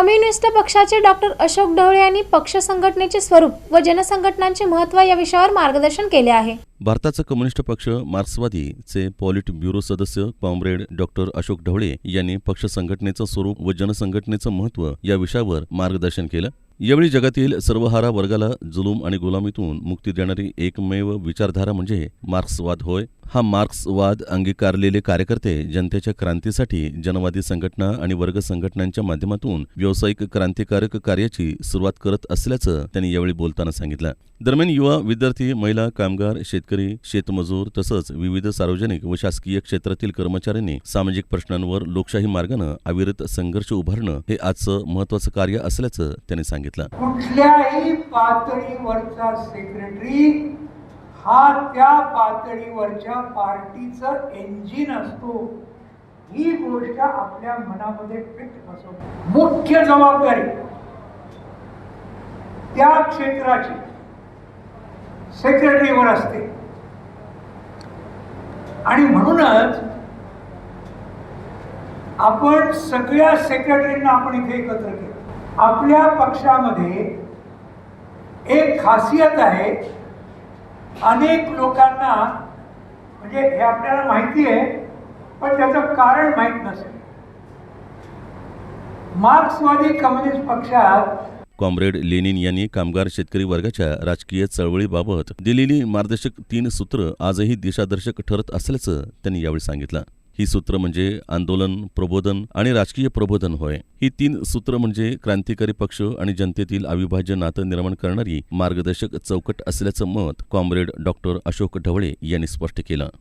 Communist पक्षाचे doctor Ashok Dhawale यांनी पक्ष संघटनेचे स्वरूप व जनसंघटनांचे महत्त्व या विषयावर मार्गदर्शन केले आहे. भारताचा कम्युनिस्ट पक्ष मार्क्सवादीचे पॉलिट ब्युरो सदस्य कॉम्रेड डॉक्टर अशोक ढवळे यांनी पक्ष संघटनेचं स्वरूप व जनसंघटनेचं महत्त्व या विषयावर मार्गदर्शन केलं. यावेळी जगातील सर्वहारा वर्गाला जुलूम आणि गुलामीतून मुक्ती देणारी एकमेव विचारधारा म्हणजे मार्क्सवाद होय. हा मार्क्सवाद अंगीकारलेले कार्यकर्ते जनतेच्या क्रांतीसाठी जनवादी संघटना आणि वर्ग संघटनांच्या माध्यमातून व्यावसायिक क्रांतिकारक कार्याची सुरुवात करत असल्याचं त्यांनी यावेळी बोलताना सांगितलं. दरम्यान युवा विद्यार्थी महिला कामगार शेतकरी शेतमजूर तसंच विविध सार्वजनिक व शासकीय क्षेत्रातील कर्मचाऱ्यांनी सामाजिक प्रश्नांवर लोकशाही मार्गानं अविरत संघर्ष उभारणं हे आजचं महत्वाचं कार्य असल्याचं त्यांनी सांगितलं. कुठल्याही पातळीवरचा सेक्रेटरी हा त्या पातळीवरच्या पार्टीचं इंजिन असतो. ही गोष्ट आपल्या मनामध्ये फिट बसवतो. मुख्य जबाबदारी. त्या क्षेत्राची सेक्रेटरीवर असते. आणि म्हणूनच आपण सगळ्या सेक्रेटरींना आपण इथे एकत्र केलं. आपल्या पक्षामध्ये एक खासियत आहे अनेक लोकांना म्हणजे हे आपल्याला माहिती आहे पण त्याचं कारण माहीत नसेल. मार्क्सवादी कम्युनिस्ट पक्षात कॉम्रेड लेनिन यांनी कामगार शेतकरी वर्गाच्या राजकीय चळवळीबाबत दिलेली मार्गदर्शक तीन सूत्र आजही दिशादर्शक ठरत असल्याचं त्यांनी यावेळी सांगितलं. ही सूत्र म्हणजे आंदोलन प्रबोधन आणि राजकीय प्रबोधन होय. ही तीन सूत्र म्हणजे क्रांतिकारी पक्ष आणि जनतेतील अविभाज्य नातं निर्माण करणारी मार्गदर्शक चौकट असल्याचं मत कॉम्रेड डॉक्टर अशोक ढवळे यांनी स्पष्ट केलं.